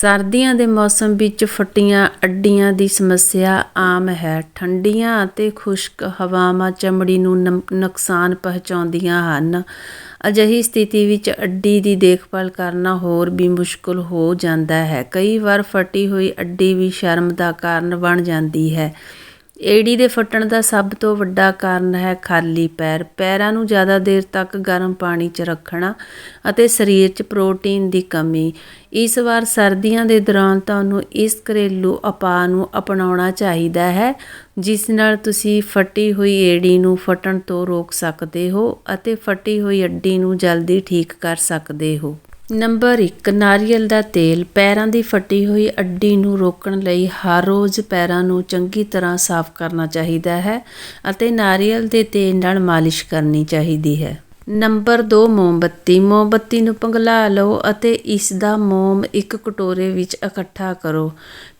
ਸਰਦੀਆਂ ਦੇ ਮੌਸਮ ਵਿੱਚ ਫਟੀਆਂ ਅੱਡੀਆਂ ਦੀ ਸਮੱਸਿਆ ਆਮ ਹੈ। ਠੰਡੀਆਂ ਅਤੇ ਖੁਸ਼ਕ ਹਵਾਵਾਂ ਚਮੜੀ ਨੂੰ ਨੁਕਸਾਨ ਪਹੁੰਚਾਉਂਦੀਆਂ ਹਨ। ਅਜਿਹੀ ਸਥਿਤੀ ਵਿੱਚ ਅੱਡੀ ਦੀ ਦੇਖਭਾਲ ਕਰਨਾ ਹੋਰ ਵੀ ਮੁਸ਼ਕਲ ਹੋ ਜਾਂਦਾ ਹੈ। ਕਈ ਵਾਰ ਫਟੀ ਹੋਈ ਅੱਡੀ ਵੀ ਸ਼ਰਮ ਦਾ ਕਾਰਨ ਬਣ ਜਾਂਦੀ ਹੈ। ਏੜੀ ਦੇ ਫਟਣ ਦਾ ਸਭ ਤੋਂ ਵੱਡਾ ਕਾਰਨ ਹੈ ਖਾਲੀ ਪੈਰ। ਪੈਰਾਂ ਨੂੰ ਜ਼ਿਆਦਾ ਦੇਰ ਤੱਕ ਗਰਮ ਪਾਣੀ 'ਚ ਰੱਖਣਾ ਅਤੇ ਸਰੀਰ 'ਚ ਪ੍ਰੋਟੀਨ ਦੀ ਕਮੀ। ਇਸ ਵਾਰ ਸਰਦੀਆਂ ਦੇ ਦੌਰਾਨ ਤੁਹਾਨੂੰ ਇਸ ਘਰੇਲੂ ਉਪਾਅ ਨੂੰ ਅਪਣਾਉਣਾ ਚਾਹੀਦਾ ਹੈ, ਜਿਸ ਨਾਲ ਤੁਸੀਂ ਫਟੀ ਹੋਈ ਏੜੀ ਨੂੰ ਫਟਣ ਤੋਂ ਰੋਕ ਸਕਦੇ ਹੋ ਅਤੇ ਫਟੀ ਹੋਈ ਅੱਡੀ ਨੂੰ ਜਲਦੀ ਠੀਕ ਕਰ ਸਕਦੇ ਹੋ। ਨੰਬਰ 1 ਨਾਰੀਅਲ ਦਾ ਤੇਲ। ਪੈਰਾਂ ਦੀ ਫਟੀ ਹੋਈ ਅੱਡੀ ਨੂੰ ਰੋਕਣ ਲਈ ਹਰ ਰੋਜ਼ ਪੈਰਾਂ ਨੂੰ ਚੰਗੀ ਤਰ੍ਹਾਂ ਸਾਫ਼ ਕਰਨਾ ਚਾਹੀਦਾ ਹੈ ਅਤੇ ਨਾਰੀਅਲ ਦੇ ਤੇਲ ਨਾਲ ਮਾਲਿਸ਼ ਕਰਨੀ ਚਾਹੀਦੀ ਹੈ। ਨੰਬਰ 2 ਮੋਮਬੱਤੀ। ਮੋਮਬੱਤੀ ਨੂੰ ਪਿਘਲਾ ਲਓ ਅਤੇ ਇਸ ਦਾ ਮੋਮ ਇੱਕ ਕਟੋਰੇ ਵਿੱਚ ਇਕੱਠਾ ਕਰੋ।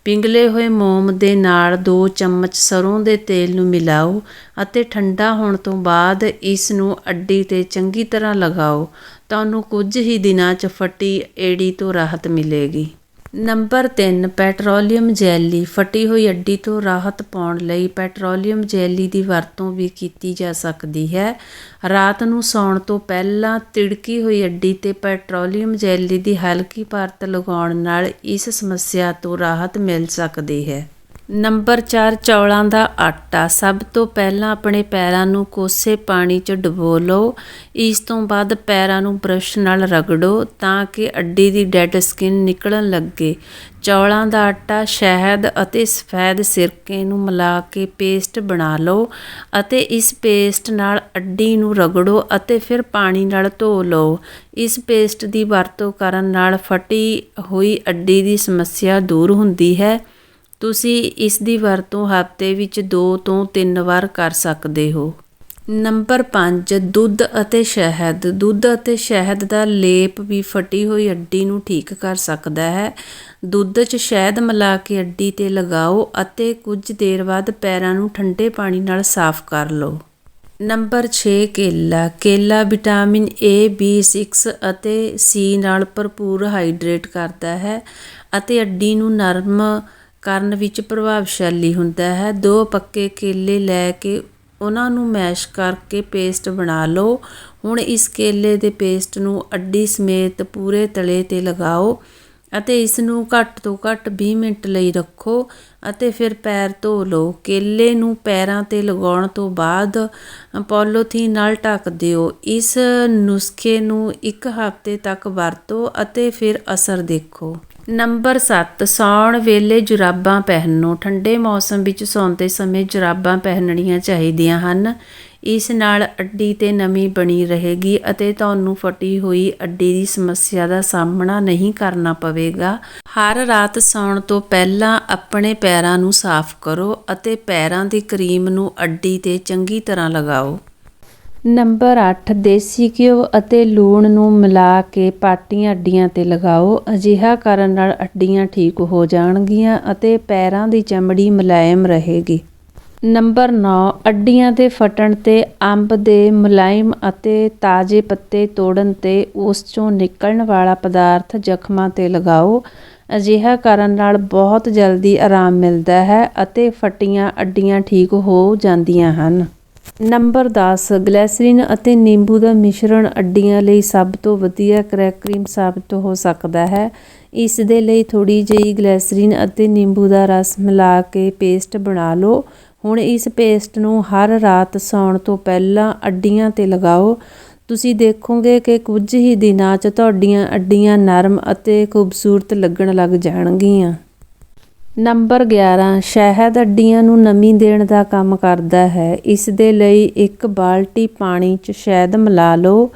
ਪਿਘਲੇ ਹੋਏ ਮੋਮ ਦੇ ਨਾਲ 2 ਚਮਚ ਸਰੋਂ ਦੇ ਤੇਲ ਨੂੰ ਮਿਲਾਓ ਅਤੇ ਠੰਡਾ ਹੋਣ ਤੋਂ ਬਾਅਦ ਇਸ ਨੂੰ ਅੱਡੀ ਤੇ ਚੰਗੀ ਤਰ੍ਹਾਂ ਲਗਾਓ। ਤੁਹਾਨੂੰ ਕੁਝ ਹੀ ਦਿਨਾਂ 'ਚ ਫਟੀ, ਏੜੀ ਤੋਂ ਰਾਹਤ ਮਿਲੇਗੀ। ਨੰਬਰ 3 ਪੈਟਰੋਲੀਅਮ ਜੈਲੀ, ਫਟੀ ਹੋਈ ਅੱਡੀ ਤੋਂ ਰਾਹਤ ਪਾਉਣ ਲਈ ਪੈਟਰੋਲੀਅਮ ਜੈਲੀ ਦੀ ਵਰਤੋਂ ਵੀ ਕੀਤੀ ਜਾ ਸਕਦੀ ਹੈ। ਰਾਤ ਨੂੰ ਸੌਣ ਤੋਂ ਪਹਿਲਾਂ ਤਿੜਕੀ ਹੋਈ ਅੱਡੀ ਤੇ ਪੈਟਰੋਲੀਅਮ ਜੈਲੀ ਦੀ ਹਲਕੀ ਪਰਤ ਲਗਾਉਣ ਨਾਲ ਇਸ ਸਮੱਸਿਆ ਤੋਂ ਰਾਹਤ ਮਿਲ ਸਕਦੀ ਹੈ। ਨੰਬਰ 4 ਚੌਲਾਂ ਦਾ ਆਟਾ। ਸਭ ਤੋਂ ਪਹਿਲਾਂ ਆਪਣੇ ਪੈਰਾਂ ਨੂੰ ਕੋਸੇ ਪਾਣੀ 'ਚ ਡੁਬੋ ਲਓ। ਇਸ ਤੋਂ ਬਾਅਦ ਪੈਰਾਂ ਨੂੰ ਬਰਸ਼ ਨਾਲ ਰਗੜੋ ਤਾਂ ਕਿ ਅੱਡੀ ਦੀ ਡੈੱਡ ਸਕਿਨ ਨਿਕਲਣ ਲੱਗੇ। ਚੌਲਾਂ ਦਾ ਆਟਾ ਸ਼ਹਿਦ ਅਤੇ ਸਫੈਦ ਸਿਰਕੇ ਨੂੰ ਮਿਲਾ ਕੇ ਪੇਸਟ ਬਣਾ ਲਓ ਅਤੇ ਇਸ ਪੇਸਟ ਨਾਲ ਅੱਡੀ ਨੂੰ ਰਗੜੋ ਅਤੇ ਫਿਰ ਪਾਣੀ ਨਾਲ ਧੋ ਲਓ। ਇਸ ਪੇਸਟ ਦੀ ਵਰਤੋਂ ਕਰਨ ਨਾਲ ਫਟੀ ਹੋਈ ਅੱਡੀ ਦੀ ਸਮੱਸਿਆ ਦੂਰ ਹੁੰਦੀ ਹੈ। ਤੁਸੀਂ ਇਸ ਦੀ ਵਰਤੋਂ ਹਫ਼ਤੇ ਵਿੱਚ 2 ਤੋਂ 3 ਵਾਰ ਕਰ ਸਕਦੇ ਹੋ। ਨੰਬਰ 5 ਦੁੱਧ ਅਤੇ ਸ਼ਹਿਦ। ਦੁੱਧ ਅਤੇ ਸ਼ਹਿਦ ਦਾ ਲੇਪ ਵੀ ਫਟੀ ਹੋਈ ਅੱਡੀ ਨੂੰ ਠੀਕ ਕਰ ਸਕਦਾ ਹੈ। ਦੁੱਧ 'ਚ ਸ਼ਹਿਦ ਮਿਲਾ ਕੇ ਅੱਡੀ ਤੇ ਲਗਾਓ ਅਤੇ ਕੁਝ ਦੇਰ ਬਾਅਦ ਪੈਰਾਂ ਨੂੰ ਠੰਡੇ ਪਾਣੀ ਨਾਲ ਸਾਫ਼ ਕਰ ਲਓ। ਨੰਬਰ 6 ਕੇਲਾ। ਕੇਲਾ ਵਿਟਾਮਿਨ A B6 ਅਤੇ C ਨਾਲ ਭਰਪੂਰ ਹਾਈਡਰੇਟ ਕਰਦਾ ਹੈ ਅਤੇ ਅੱਡੀ ਨੂੰ ਨਰਮ ਕਰਨ ਵਿੱਚ ਪ੍ਰਭਾਵਸ਼ਾਲੀ ਹੁੰਦਾ ਹੈ। ਦੋ ਪੱਕੇ ਕੇਲੇ ਲੈ ਕੇ ਉਹਨਾਂ ਨੂੰ ਮੈਸ਼ ਕਰਕੇ ਪੇਸਟ ਬਣਾ ਲਓ। ਹੁਣ ਇਸ ਕੇਲੇ ਦੇ ਪੇਸਟ ਨੂੰ ਅੱਡੀ ਸਮੇਤ ਪੂਰੇ ਤਲੇ ਤੇ ਲਗਾਓ ਅਤੇ ਇਸ ਨੂੰ ਘੱਟ ਤੋਂ ਘੱਟ 20 ਮਿੰਟ ਲਈ ਰੱਖੋ ਅਤੇ ਫਿਰ ਪੈਰ ਧੋ ਲਓ। ਕੇਲੇ ਨੂੰ ਪੈਰਾਂ ਤੇ ਲਗਾਉਣ ਤੋਂ ਬਾਅਦ ਪੋਲੋਥੀਨ ਨਾਲ ਢੱਕ ਦਿਓ। ਇਸ ਨੁਸਖੇ ਨੂੰ ਇੱਕ ਹਫ਼ਤੇ ਤੱਕ ਵਰਤੋ ਅਤੇ ਫਿਰ ਅਸਰ ਦੇਖੋ। ਨੰਬਰ 7 ਸੌਣ ਵੇਲੇ ਜੁਰਾਬਾਂ ਪਹਿਨੋ। ਠੰਡੇ ਮੌਸਮ ਵਿੱਚ ਸੌਂਦੇ ਸਮੇਂ ਜੁਰਾਬਾਂ ਪਹਿਨਣੀਆਂ ਚਾਹੀਦੀਆਂ ਹਨ। ਇਸ ਨਾਲ ਅੱਡੀ ਤੇ ਨਮੀ ਬਣੀ ਰਹੇਗੀ ਅਤੇ ਤੁਹਾਨੂੰ ਫਟੀ ਹੋਈ ਅੱਡੀ ਦੀ ਸਮੱਸਿਆ ਦਾ ਸਾਹਮਣਾ ਨਹੀਂ ਕਰਨਾ ਪਵੇਗਾ। ਹਰ ਰਾਤ ਸੌਣ ਤੋਂ ਪਹਿਲਾਂ ਆਪਣੇ ਪੈਰਾਂ ਨੂੰ ਸਾਫ਼ ਕਰੋ ਅਤੇ ਪੈਰਾਂ ਦੀ ਕਰੀਮ ਨੂੰ ਅੱਡੀ ਤੇ ਚੰਗੀ ਤਰ੍ਹਾਂ ਲਗਾਓ। ਨੰਬਰ 8 ਦੇਸੀ ਘਿਓ ਅਤੇ ਲੂਣ ਨੂੰ ਮਿਲਾ ਕੇ ਪਾਟੀਆਂ ਅੱਡੀਆਂ ਤੇ ਲਗਾਓ। ਅਜਿਹਾ ਕਰਨ ਨਾਲ ਅੱਡੀਆਂ ਠੀਕ ਹੋ ਜਾਣਗੀਆਂ ਅਤੇ ਪੈਰਾਂ ਦੀ ਚਮੜੀ ਮੁਲਾਇਮ ਰਹੇਗੀ। ਨੰਬਰ 9 ਅੱਡੀਆਂ ਦੇ ਫਟਣ ਤੇ ਅੰਬ ਦੇ ਮੁਲਾਇਮ ਅਤੇ ਤਾਜ਼ੇ ਪੱਤੇ ਤੋੜਨ ਤੇ ਉਸ ਚੋਂ ਨਿਕਲਣ ਵਾਲਾ ਪਦਾਰਥ ਜ਼ਖਮਾਂ ਤੇ ਲਗਾਓ। ਅਜਿਹਾ ਕਰਨ ਨਾਲ ਬਹੁਤ ਜਲਦੀ ਆਰਾਮ ਮਿਲਦਾ ਹੈ ਅਤੇ ਫਟੀਆਂ ਅੱਡੀਆਂ ਠੀਕ ਹੋ ਜਾਂਦੀਆਂ ਹਨ। ਨੰਬਰ 10 ਗਲੈਸਰੀਨ ਅਤੇ ਨਿੰਬੂ ਦਾ ਮਿਸ਼ਰਣ ਅੱਡੀਆਂ ਲਈ ਸਭ ਤੋਂ ਵਧੀਆ ਕ੍ਰੈਕ ਕਰੀਮ ਸਾਬਤ ਹੋ ਸਕਦਾ ਹੈ। ਇਸ ਦੇ ਲਈ ਥੋੜੀ ਜਿਹੀ ਗਲੈਸਰੀਨ ਅਤੇ ਨਿੰਬੂ ਦਾ ਰਸ ਮਿਲਾ ਕੇ ਪੇਸਟ ਬਣਾ ਲਓ। ਹੁਣ ਇਸ ਪੇਸਟ ਨੂੰ ਹਰ ਰਾਤ ਸੌਣ ਤੋਂ ਪਹਿਲਾਂ ਅੱਡੀਆਂ ਤੇ ਲਗਾਓ। ਤੁਸੀਂ ਦੇਖੋਗੇ ਕਿ ਕੁਝ ਹੀ ਦਿਨਾਂ 'ਚ ਤੁਹਾਡੀਆਂ ਅੱਡੀਆਂ ਨਰਮ ਅਤੇ ਖੂਬਸੂਰਤ ਲੱਗਣ ਲੱਗ ਜਾਣਗੀਆਂ। ਨੰਬਰ 11 ਸ਼ਹਿਦ ਅੱਡੀਆਂ ਨੂੰ ਨਮੀ ਦੇਣ ਦਾ ਕੰਮ ਕਰਦਾ ਹੈ। ਇਸ ਦੇ ਲਈ ਇੱਕ ਬਾਲਟੀ ਪਾਣੀ 'ਚ ਸ਼ਹਿਦ ਮਿਲਾ ਲਓ।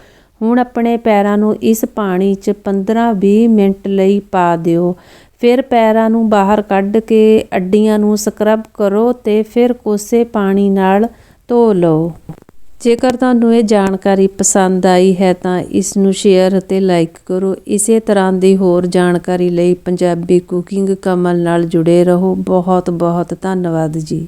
ਹੁਣ ਆਪਣੇ ਪੈਰਾਂ ਨੂੰ ਇਸ ਪਾਣੀ 'ਚ 15-20 ਮਿੰਟ ਲਈ ਪਾ ਦਿਓ। ਫਿਰ ਪੈਰਾਂ ਨੂੰ ਬਾਹਰ ਕੱਢ ਕੇ ਅੱਡੀਆਂ ਨੂੰ ਸਕਰਬ ਕਰੋ ਤੇ ਫਿਰ ਕੋਸੇ ਪਾਣੀ ਨਾਲ ਧੋ ਲਓ। ਜੇਕਰ ਤੁਹਾਨੂੰ ਇਹ ਜਾਣਕਾਰੀ ਪਸੰਦ ਆਈ ਹੈ ਤਾਂ ਇਸ ਨੂੰ ਸ਼ੇਅਰ ਅਤੇ ਲਾਈਕ ਕਰੋ। ਇਸੇ ਤਰ੍ਹਾਂ ਦੀ ਹੋਰ ਜਾਣਕਾਰੀ ਲਈ ਪੰਜਾਬੀ ਕੁਕਿੰਗ ਕਮਲ ਨਾਲ ਜੁੜੇ ਰਹੋ। ਬਹੁਤ ਬਹੁਤ ਧੰਨਵਾਦ ਜੀ।